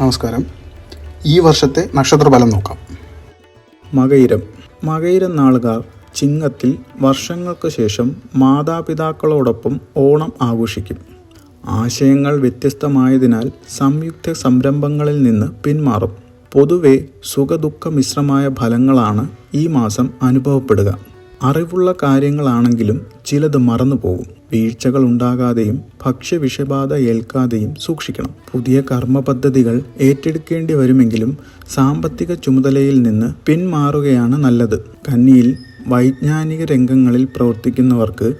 നമസ്കാരം. ഈ വർഷത്തെ നക്ഷത്രഫലം നോക്കാം. മകയിരം. മകയിരം നാളുകാർ ചിങ്ങത്തിൽ വർഷങ്ങൾക്ക് ശേഷം മാതാപിതാക്കളോടൊപ്പം ഓണം ആഘോഷിക്കും. ആശയങ്ങൾ വ്യത്യസ്തമായതിനാൽ സംയുക്ത സംരംഭങ്ങളിൽ നിന്ന് പിന്മാറും. പൊതുവെ സുഖദുഃഖ മിശ്രമായ ഫലങ്ങളാണ് ഈ മാസം അനുഭവപ്പെടുക. അറിവുള്ള കാര്യങ്ങളാണെങ്കിലും ചിലത് മറന്നുപോകും. വീഴ്ചകൾ ഉണ്ടാകാതെയും ഭക്ഷ്യവിഷബാധ ഏൽക്കാതെയും സൂക്ഷിക്കണം. പുതിയ കർമ്മ പദ്ധതികൾ ഏറ്റെടുക്കേണ്ടി വരുമെങ്കിലും സാമ്പത്തിക ചുമതലയിൽ നിന്ന് പിന്മാറുകയാണ് നല്ലത്. കന്നിയിൽ വൈജ്ഞാനിക രംഗങ്ങളിൽ പ്രവർത്തിക്കുന്നവർക്ക്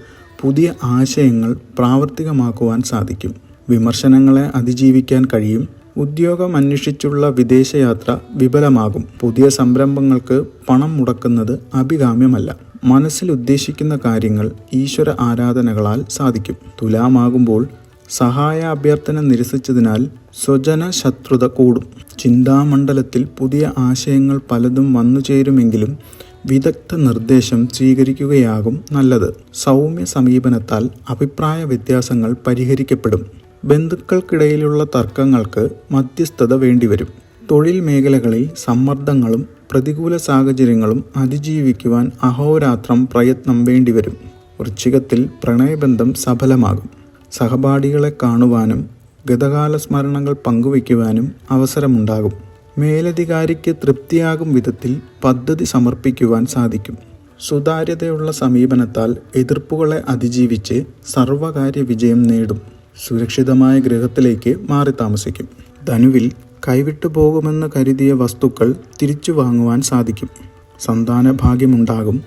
പുതിയ ആശയങ്ങൾ പ്രാവർത്തികമാക്കുവാൻ സാധിക്കും. വിമർശനങ്ങളെ അതിജീവിക്കാൻ കഴിയും. ഉദ്യോഗം അന്വേഷിച്ചുള്ള വിദേശയാത്ര വിപുലമാകും. പുതിയ സംരംഭങ്ങൾക്ക് പണം മുടക്കുന്നത് അഭികാമ്യമല്ല. മനസ്സിൽ ഉദ്ദേശിക്കുന്ന കാര്യങ്ങൾ ഈശ്വര ആരാധനകളാൽ സാധിക്കും. തുലാമാകുമ്പോൾ സഹായ അഭ്യർത്ഥന നിരസിച്ചതിനാൽ സ്വജന ശത്രുത കൂടും. ചിന്താമണ്ഡലത്തിൽ പുതിയ ആശയങ്ങൾ പലതും വന്നു ചേരുമെങ്കിലും വിദഗ്ധ നിർദ്ദേശം സ്വീകരിക്കുകയാകും നല്ലത്. സൗമ്യ സമീപനത്താൽ അഭിപ്രായ വ്യത്യാസങ്ങൾ പരിഹരിക്കപ്പെടും. ബന്ധുക്കൾക്കിടയിലുള്ള തർക്കങ്ങൾക്ക് മധ്യസ്ഥത വേണ്ടിവരും. തൊഴിൽ മേഖലകളിൽ സമ്മർദ്ദങ്ങളും പ്രതികൂല സാഹചര്യങ്ങളും അതിജീവിക്കുവാൻ അഹോരാത്രം പ്രയത്നം വേണ്ടിവരും. വൃശ്ചികത്തിൽ പ്രണയബന്ധം സഫലമാകും. സഹപാഠികളെ കാണുവാനും ഗതകാല സ്മരണകൾ പങ്കുവയ്ക്കുവാനും അവസരമുണ്ടാകും. മേലധികാരിക്ക് തൃപ്തിയാകും വിധത്തിൽ പദ്ധതി സമർപ്പിക്കുവാൻ സാധിക്കും. സുതാര്യതയുള്ള സമീപനത്താൽ എതിർപ്പുകളെ അതിജീവിച്ച് സർവകാര്യ വിജയം നേടും. സുരക്ഷിതമായ ഗൃഹത്തിലേക്ക് മാറി താമസിക്കും ധനുവിൽ കൈവിട്ടു പോകുമെന്ന് കരുതിയ വസ്തുക്കൾ തിരിച്ചു വാങ്ങുവാൻ സാധിക്കും. സന്താന ഭാഗ്യമുണ്ടാകും.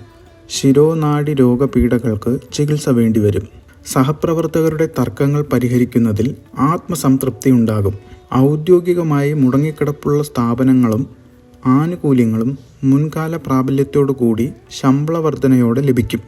ശിരോനാഡി രോഗപീഠകൾക്ക് ചികിത്സ വേണ്ടിവരും. സഹപ്രവർത്തകരുടെ തർക്കങ്ങൾ പരിഹരിക്കുന്നതിൽ ആത്മസംതൃപ്തി ഉണ്ടാകും. ഔദ്യോഗികമായി മുടങ്ങിക്കിടപ്പുള്ള സ്ഥാപനങ്ങളും ആനുകൂല്യങ്ങളും മുൻകാല പ്രാബല്യത്തോടു കൂടി വർധനയോടെ ലഭിക്കും.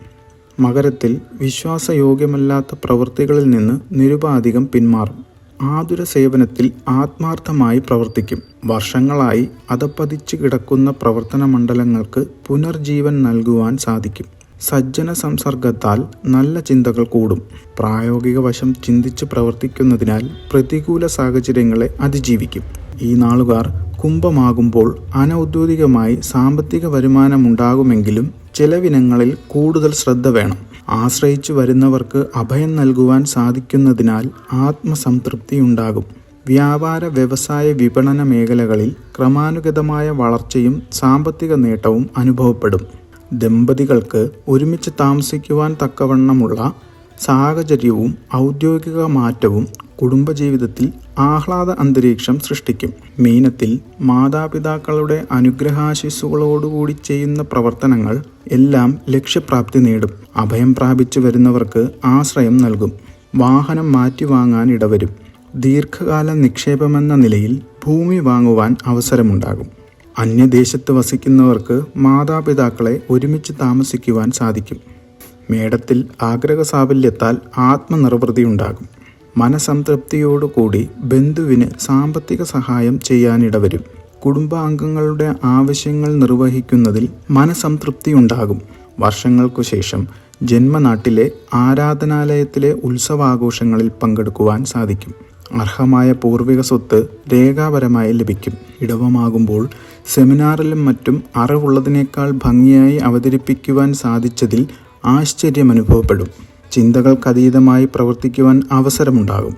മകരത്തിൽ വിശ്വാസയോഗ്യമല്ലാത്ത പ്രവൃത്തികളിൽ നിന്ന് നിരുപാധികം പിന്മാറും. ആതുര സേവനത്തിൽ ആത്മാർത്ഥമായി പ്രവർത്തിക്കും. വർഷങ്ങളായി അതപ്പതിച്ചു കിടക്കുന്ന പ്രവർത്തന മണ്ഡലങ്ങൾക്ക് പുനർജീവൻ നൽകുവാൻ സാധിക്കും. സജ്ജന സംസർഗത്താൽ നല്ല ചിന്തകൾ കൂടും. പ്രായോഗിക വശം ചിന്തിച്ച് പ്രവർത്തിക്കുന്നതിനാൽ പ്രതികൂല സാഹചര്യങ്ങളെ അതിജീവിക്കും. ഈ നാളുകാർ കുംഭമാകുമ്പോൾ അനൗദ്യോഗികമായി സാമ്പത്തിക വരുമാനമുണ്ടാകുമെങ്കിലും ചെലവിനങ്ങളിൽ കൂടുതൽ ശ്രദ്ധ വേണം. ആശ്രയിച്ചു വരുന്നവർക്ക് അഭയം നൽകുവാൻ സാധിക്കുന്നതിനാൽ ആത്മസംതൃപ്തി ഉണ്ടാകും. വ്യാപാര വ്യവസായ വിപണന മേഖലകളിൽ ക്രമാനുഗതമായ വളർച്ചയും സാമ്പത്തിക നേട്ടവും അനുഭവപ്പെടും. ദമ്പതികൾക്ക് ഒരുമിച്ച് താമസിക്കുവാൻ തക്കവണ്ണമുള്ള സാഹചര്യവും ഔദ്യോഗിക മാറ്റവും കുടുംബജീവിതത്തിൽ ആഹ്ലാദ അന്തരീക്ഷം സൃഷ്ടിക്കും. മീനത്തിൽ മാതാപിതാക്കളുടെ അനുഗ്രഹാശിസ്സുകളോടുകൂടി ചെയ്യുന്ന പ്രവർത്തനങ്ങൾ എല്ലാം ലക്ഷ്യപ്രാപ്തി നേടും. അഭയം പ്രാപിച്ചു വരുന്നവർക്ക് ആശ്രയം നൽകും. വാഹനം മാറ്റി വാങ്ങാൻ ഇടവരും. ദീർഘകാല നിക്ഷേപമെന്ന നിലയിൽ ഭൂമി വാങ്ങുവാൻ അവസരമുണ്ടാകും. അന്യദേശത്ത് വസിക്കുന്നവർക്ക് മാതാപിതാക്കളെ ഒരുമിച്ച് താമസിക്കുവാൻ സാധിക്കും. മേടത്തിൽ ആഗ്രഹസാഫല്യത്താൽ ആത്മനിർവൃതിയുണ്ടാകും. മനസംതൃപ്തിയോടുകൂടി ബന്ധുവിന് സാമ്പത്തിക സഹായം ചെയ്യാനിടവരും. കുടുംബാംഗങ്ങളുടെ ആവശ്യങ്ങൾ നിർവഹിക്കുന്നതിൽ മനസംതൃപ്തി ഉണ്ടാകും വർഷങ്ങൾക്കു ശേഷം ജന്മനാട്ടിലെ ആരാധനാലയത്തിലെ ഉത്സവാഘോഷങ്ങളിൽ പങ്കെടുക്കുവാൻ സാധിക്കും. അർഹമായ പൂർവിക സ്വത്ത് രേഖാപരമായി ലഭിക്കും. ഇടവമാകുമ്പോൾ സെമിനാറിലും മറ്റും അറിവുള്ളതിനേക്കാൾ ഭംഗിയായി അവതരിപ്പിക്കുവാൻ സാധിച്ചതിൽ ആശ്ചര്യം അനുഭവപ്പെടും. ചിന്തകൾക്കതീതമായി പ്രവർത്തിക്കുവാൻ അവസരമുണ്ടാകും.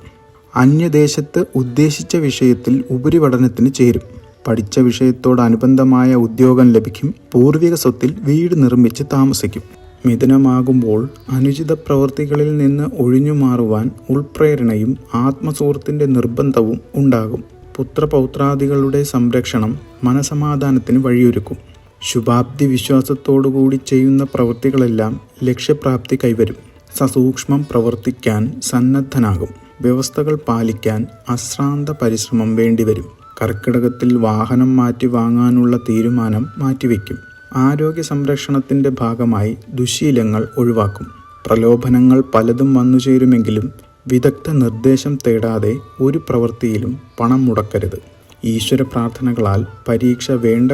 അന്യദേശത്ത് ഉദ്ദേശിച്ച വിഷയത്തിൽ ഉപരിപഠനത്തിന് ചേരും. പഠിച്ച വിഷയത്തോടനുബന്ധമായ ഉദ്യോഗം ലഭിക്കും. പൂർവിക സ്വത്തിൽ വീട് നിർമ്മിച്ച് താമസിക്കും. മിഥുനമാകുമ്പോൾ അനുചിത പ്രവൃത്തികളിൽ നിന്ന് ഒഴിഞ്ഞു മാറുവാൻ ഉൾപ്രേരണയും ആത്മസുഹൃത്തിന്റെ നിർബന്ധവും ഉണ്ടാകും. പുത്രപൗത്രാദികളുടെ സംരക്ഷണം മനസമാധാനത്തിന് വഴിയൊരുക്കും. ശുഭാബ്ദി വിശ്വാസത്തോടുകൂടി ചെയ്യുന്ന പ്രവൃത്തികളെല്ലാം ലക്ഷ്യപ്രാപ്തി കൈവരും. സസൂക്ഷ്മം പ്രവർത്തിക്കാൻ സന്നദ്ധനാകും. വ്യവസ്ഥകൾ പാലിക്കാൻ അശ്രാന്ത പരിശ്രമം വേണ്ടിവരും. കർക്കിടകത്തിൽ വാഹനം മാറ്റി വാങ്ങാനുള്ള തീരുമാനം മാറ്റിവെക്കും. ആരോഗ്യ സംരക്ഷണത്തിന്റെ ഭാഗമായി ദുശീലങ്ങൾ ഒഴിവാക്കും. പ്രലോഭനങ്ങൾ പലതും വന്നു ചേരുമെങ്കിലും വിദഗ്ധ നിർദ്ദേശം തേടാതെ ഒരു പ്രവൃത്തിയിലും പണം മുടക്കരുത്. ഈശ്വര പ്രാർത്ഥനകളാൽ പരീക്ഷ വേണ്ട